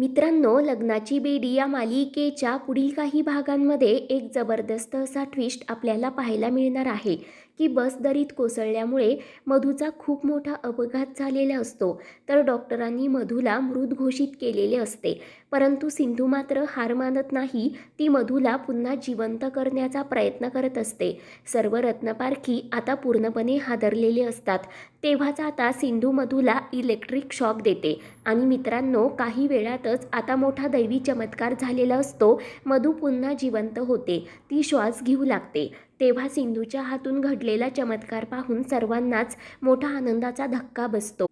मित्रांनो लग्नाची बेडी या मालिकेच्या पुढील काही भागांमध्ये एक जबरदस्त असा ट्विस्ट आपल्याला पाहायला मिळणार आहे. की बस दरीत कोसळल्यामुळे मधूचा खूप मोठा अपघात झालेला असतो. तर डॉक्टरांनी मधूला मृत घोषित केलेले असते. परंतु सिंधू मात्र हार मानत नाही ती मधूला पुन्हा जिवंत करण्याचा प्रयत्न करत असते. सर्व रत्नपारखी आता पूर्णपणे हादरलेले असतात. तेव्हाच आता सिंधू मधूला इलेक्ट्रिक शॉक देते. आणि मित्रांनो काही वेळातच आता मोठा दैवी चमत्कार झालेला असतो. मधू पुन्हा जिवंत होते. ती श्वास घेऊ लागते. तेव्हा सिंधूच्या हातून घडलेला चमत्कार पाहून सर्वांनाच मोठा आनंदाचा धक्का बसतो.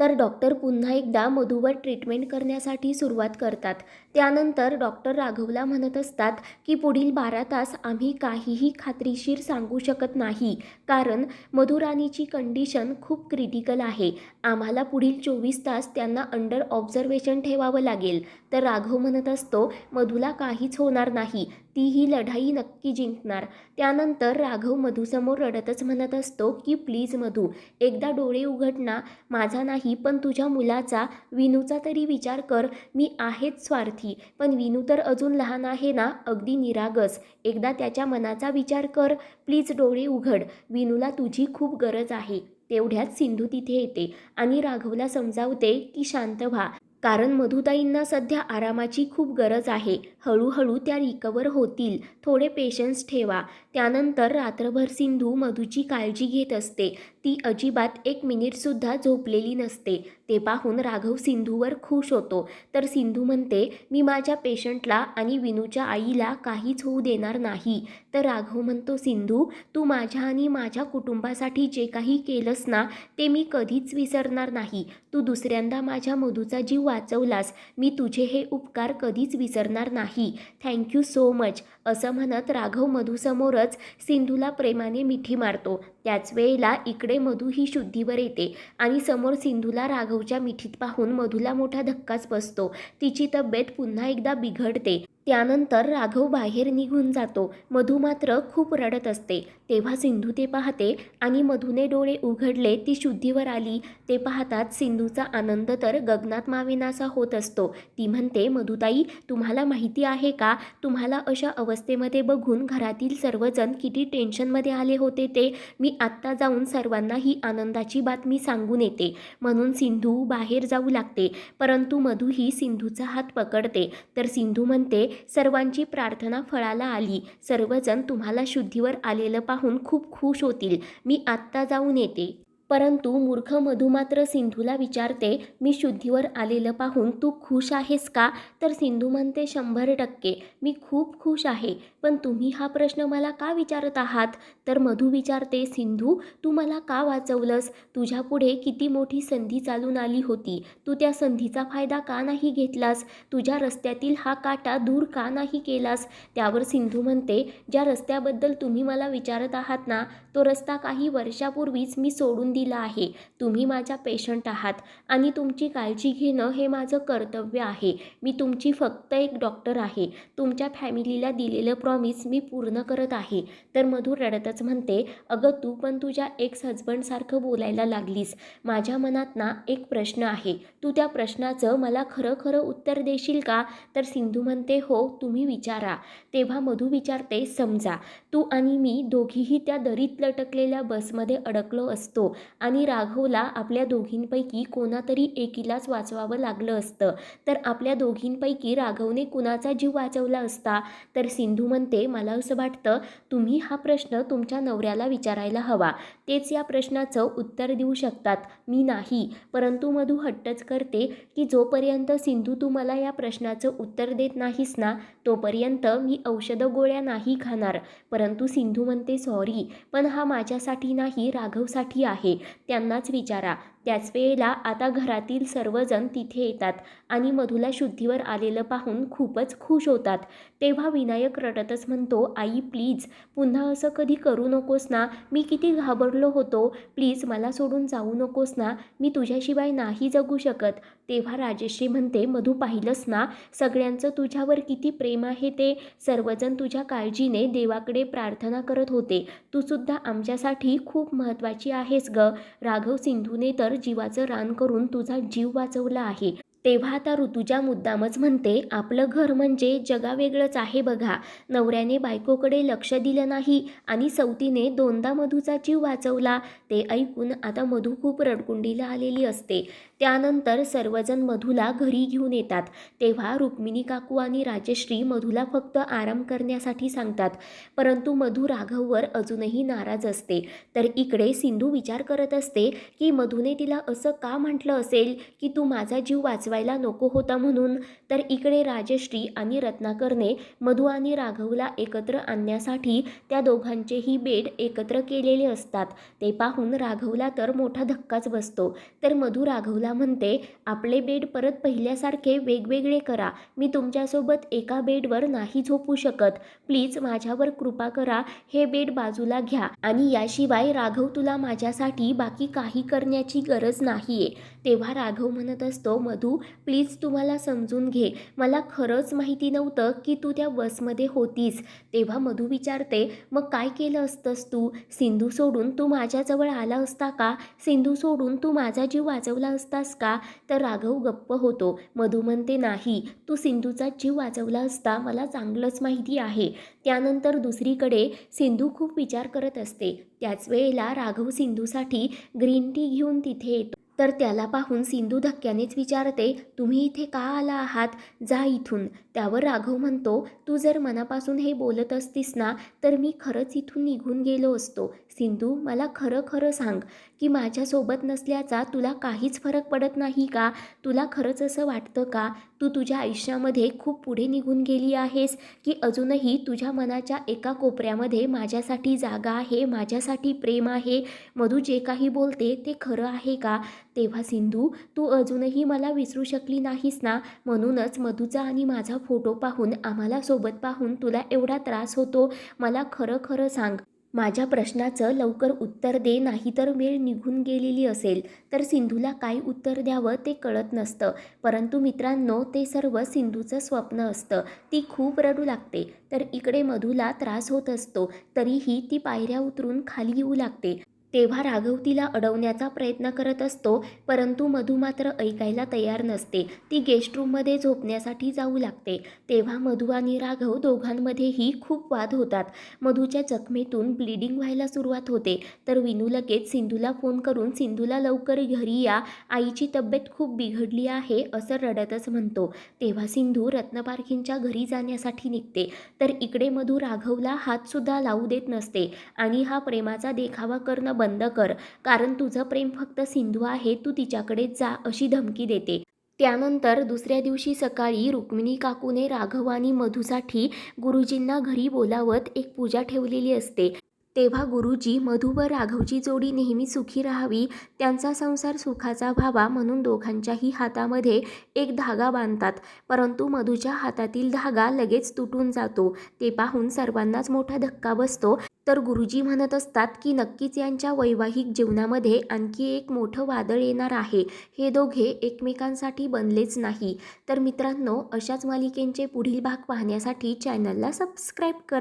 तर डॉक्टर पुन्हा एकदा मधूवर ट्रीटमेंट करण्यासाठी सुरुवात करतात. त्यानंतर डॉक्टर राघवला म्हणत असतात की पुढील बारा तास आम्ही काहीही खात्रीशीर सांगू शकत नाही. कारण मधुराणीची कंडिशन खूप क्रिटिकल आहे. आम्हाला पुढील चोवीस तास त्यांना अंडर ऑब्झर्वेशन ठेवावं लागेल. तर राघव म्हणत असतो मधूला काहीच होणार नाही. ती ही लढाई नक्की जिंकणार. त्यानंतर राघव मधूसमोर रडतच म्हणत असतो की प्लीज मधू एकदा डोळे उघड ना माझा नाही पण तुझ्या मुलाचा विनूचा तरी विचार कर. मी आहेच स्वार्थी. पण विनू तर अजून लहान आहे ना अगदी निरागस. एकदा त्याच्या मनाचा विचार कर प्लीज डोळे उघड. विनूला तुझी खूप गरज आहे. तेवढ्यात सिंधू तिथे येते आणि राघवला समजावते की शांत व्हा. कारण मधुताईंना सध्या आरामाची खूप गरज आहे. हळूहळू त्या रिकवर होतील. थोडे पेशन्स ठेवा. त्यानंतर रात्रभर सिंधू मधूची काळजी घेत असते. ती अजिबात एक मिनिटसुद्धा झोपलेली नसते. ते पाहून राघव सिंधूवर खुश होतो. तर सिंधू म्हणते मी माझ्या पेशंटला आणि विनूच्या आईला काहीच होऊ देणार नाही. तर राघव म्हणतो सिंधू तू माझ्या आणि माझ्या कुटुंबासाठी जे काही केलंस ना ते मी कधीच विसरणार नाही. तू दुसऱ्यांदा माझ्या मधूचा जीव वाचवलास. मी तुझे हे उपकार कधीच विसरणार नाही. थँक्यू सो मच असं म्हणत राघव मधूसमोरच सिंधूला प्रेमाने मिठी मारतो. त्याच वेळेला इकडे मधू ही शुद्धीवर येते आणि समोर सिंधूला राघवच्या मिठीत पाहून मधूला मोठा धक्काच बसतो. तिची तब्येत पुन्हा एकदा बिघडते. त्यानंतर राघव बाहेर निघून जातो. मधू मात्र खूप रडत असते. तेव्हा सिंधू ते पाहते आणि मधूने डोळे उघडले. ती शुद्धीवर आली. ते पाहताच सिंधूचा आनंद तर गगनात मावेनासा होत असतो. ती म्हणते मधुताई तुम्हाला माहिती आहे का? तुम्हाला अशा अवस्थेमध्ये बघून घरातील सर्वजण किती टेन्शनमध्ये आले होते ते? मी आत्ता जाऊन सर्वांना ही आनंदाची बातमी सांगून येते. म्हणून सिंधू बाहेर जाऊ लागते. परंतु मधू ही सिंधूचा हात पकडते. तर सिंधू म्हणते सर्वांची प्रार्थना फळाला आली. सर्वजण तुम्हाला शुद्धीवर आलेलं पाहून खूप खुश होतील. मी आत्ता जाऊन येते. परंतु मूर्ख मधू मात्र सिंधूला विचारते मी शुद्धीवर आलेलं पाहून तू खुश आहेस का? तर सिंधू म्हणते शंभर टक्के. मी खूप खुश आहे. पण तुम्ही हा प्रश्न मला का विचारत आहात? तर मधू विचारते सिंधू तू मला का वाचवलंस? तुझ्यापुढे किती मोठी संधी चालून आली होती. तू त्या संधीचा फायदा का नाही घेतलास? तुझ्या रस्त्यातील हा काटा दूर का नाही केलास? त्यावर सिंधू म्हणते ज्या रस्त्याबद्दल तुम्ही मला विचारत आहात ना तो रस्ता काही वर्षापूर्वीच मी सोडून दिला आहे. तुम्ही माझ्या पेशंट आहात आणि तुमची काळजी घेणं हे माझं कर्तव्य आहे. मी तुमची फक्त एक डॉक्टर आहे. तुमच्या फॅमिलीला दिलेलं प्रॉमिस मी पूर्ण करत आहे. तर मधुर रडतच म्हणते अगं तू पण तुझ्या एक्स हजबंडसारखं बोलायला लागलीस. माझ्या मनात ना एक प्रश्न आहे. तू त्या प्रश्नाचं मला खरं खरं उत्तर देशील का? तर सिंधू म्हणते हो तुम्ही विचारा. तेव्हा मधू विचारते समजा तू आणि मी दोघीही त्या दरीत लटकलेल्या बसमध्ये अडकलो असतो. आणि राघवला आपल्या दोघींपैकी कोणातरी एकीलाच वाचवावं लागलं असतं. तर आपल्या दोघींपैकी राघवने कुणाचा जीव वाचवला असता? तर सिंधू म्हणते मला असं वाटतं तुम्ही हा प्रश्न तुमच्या नवऱ्याला विचारायला हवा. तेच या प्रश्नाचं उत्तर देऊ शकतात. मी नाही परंतु मधू हट्टच करते की जोपर्यंत सिंधू तू मला या प्रश्नाचं उत्तर देत नाहीस ना तोपर्यंत मी औषधं गोळ्या नाही खाणार. परंतु सिंधू म्हणते सॉरी पण हा माझ्यासाठी नाही राघवसाठी आहे. त्यांनाच विचारा. त्याच वेळेला आता घरातील सर्वजण तिथे येतात आणि मधूला शुद्धीवर आलेलं पाहून खूपच खुश होतात. तेव्हा विनायक रडतच म्हणतो आई प्लीज पुन्हा असं कधी करू नकोस ना. मी किती घाबरलो होतो. प्लीज मला सोडून जाऊ नकोस ना. मी तुझ्याशिवाय नाही जगू शकत. तेव्हा राजेश्री म्हणते मधू पाहिलंस ना? सगळ्यांचं तुझ्यावर किती प्रेम आहे ते. सर्वजण तुझ्या काळजीने देवाकडे प्रार्थना करत होते. तू सुद्धा आमच्यासाठी खूप महत्त्वाची आहेस ग. राघव सिंधूने तर जीवाचं रान करून तुझा जीव वाचवला आहे. तेव्हा आता ऋतुजा मुद्दामच म्हणते आपलं घर म्हणजे जगावेगळंच आहे बघा. नवऱ्याने बायकोकडे लक्ष दिलं नाही आणि सवतीने दोनदा मधूचा जीव वाचवला. ते ऐकून आता मधू खूप रडकुंडीला आलेली असते. त्यानंतर सर्वजण मधूला घरी घेऊन येतात. तेव्हा रुक्मिणी काकू आणि राजश्री मधूला फक्त आराम करण्यासाठी सांगतात. परंतु मधू राघववर अजूनही नाराज असते. तर इकडे सिंधू विचार करत असते की मधूने तिला असं का म्हटलं असेल की तू माझा जीव वाचवायला नको होता म्हणून? तर इकडे राजश्री आणि रत्नाकरने मधू आणि राघवला एकत्र आणण्यासाठी त्या दोघांचेही बेड एकत्र केलेले असतात. ते पाहून राघवला तर मोठा धक्काच बसतो. तर मधू राघवला म्हणते आपले बेड परत पहिल्यासारखे वेगवेगळे करा. मी तुमच्यासोबत एका बेडवर नाही झोपू शकत. प्लीज माझ्यावर कृपा करा. हे बेड बाजूला घ्या. आणि याशिवाय राघव तुला माझ्यासाठी बाकी काही करण्याची गरज नाहीये. तेव्हा राघव म्हणत असतो मधू प्लीज तुम्हाला समजून घे. मला खरंच माहिती नव्हतं की तू त्या बसमध्ये होतीस. तेव्हा मधू विचारते मग काय केलं असतंस तू? सिंधू सोडून तू माझ्याजवळ आला असता का? सिंधू सोडून तू माझा जीव वाचवला असतास का? तर राघव गप्प होतो. मधू म्हणते नाही. तू सिंधूचा जीव वाचवला असता मला चांगलंच माहिती आहे. त्यानंतर दुसरीकडे सिंधू खूप विचार करत असते. त्याच वेळेला राघव सिंधूसाठी ग्रीन टी घेऊन तिथे येतो. तर त्याला पाहून सिंधू धक्क्यानेच विचारते तुम्ही इथे का आला आहात? जा इथून. त्यावर राघव म्हणतो तू जर मनापासून हे बोलत असतीस ना तर मी खरंच इथून निघून गेलो असतो. सिंधू मला खरं खरं सांग. की माझ्यासोबत नसल्याचा तुला काहीच फरक पडत नाही का? तुला खरंच असं वाटतं का? तू तुझ्या आयुष्यामध्ये खूप पुढे निघून गेली आहेस की अजूनही तुझ्या मनाच्या एका कोपऱ्यामध्ये माझ्यासाठी जागा आहे माझ्यासाठी प्रेम आहे? मधू जे काही बोलते ते खरं आहे का? तेव्हा सिंधू तू अजूनही मला विसरू शकली नाहीस ना? म्हणूनच मधूचा आणि माझा फोटो पाहून आम्हाला सोबत पाहून तुला एवढा त्रास होतो? मला खरं खरं सांग. माझ्या प्रश्नाचं लवकर उत्तर दे नाहीतर वेळ निघून गेलेली असेल. तर सिंधूला काय उत्तर द्यावं ते कळत नसतं. परंतु मित्रांनो ते सर्व सिंधूचं स्वप्न असतं. ती खूप रडू लागते. तर इकडे मधूला त्रास होत असतो. तरीही ती पायऱ्या उतरून खाली येऊ लागते. तेव्हा राघव तिला अडवण्याचा प्रयत्न करत असतो परंतु मधू मात्र ऐकायला तयार नसते. ती गेस्ट रूममध्ये झोपण्यासाठी जाऊ लागते. तेव्हा मधू आणि राघव दोघांमध्येही खूप वाद होतात. मधूच्या जखमेतून ब्लिडिंग व्हायला सुरुवात होते. तर विनू लगेच सिंधूला फोन करून सिंधूला लवकर घरी या. आईची तब्येत खूप बिघडली आहे असं रडतच म्हणतो. तेव्हा सिंधू रत्नपारखींच्या घरी जाण्यासाठी निघते. तर इकडे मधू राघवला हातसुद्धा लावू देत नसते आणि हा प्रेमाचा देखावा करणं बंद कर. कारण तुझं प्रेम फक्त सिंधू आहे तू तिच्याकडे जा अशी धमकी देते. त्यानंतर दुसऱ्या दिवशी सकाळी रुक्मिणी काकूने राघव आणि मधूसाठी गुरुजींना घरी बोलावत एक पूजा ठेवलेली असते. तेव्हा गुरुजी मधू व राघवची जोडी नेहमी सुखी राहावी त्यांचा संसार सुखाचा व्हावा म्हणून दोघांच्याही हातामध्ये एक धागा बांधतात. परंतु मधूच्या हातातील धागा लगेच तुटून जातो. ते पाहून सर्वांनाच मोठा धक्का बसतो. तर गुरुजी म्हणत असतात की नक्कीच यांच्या वैवाहिक जीवनामध्ये आणखी एक मोठं वादळ येणार आहे. हे दोघे एकमेकांसाठी बनलेच नाही. तर मित्रांनो अशाच मालिकेंचे पुढील भाग पाहण्यासाठी चॅनलला सबस्क्राईब करा.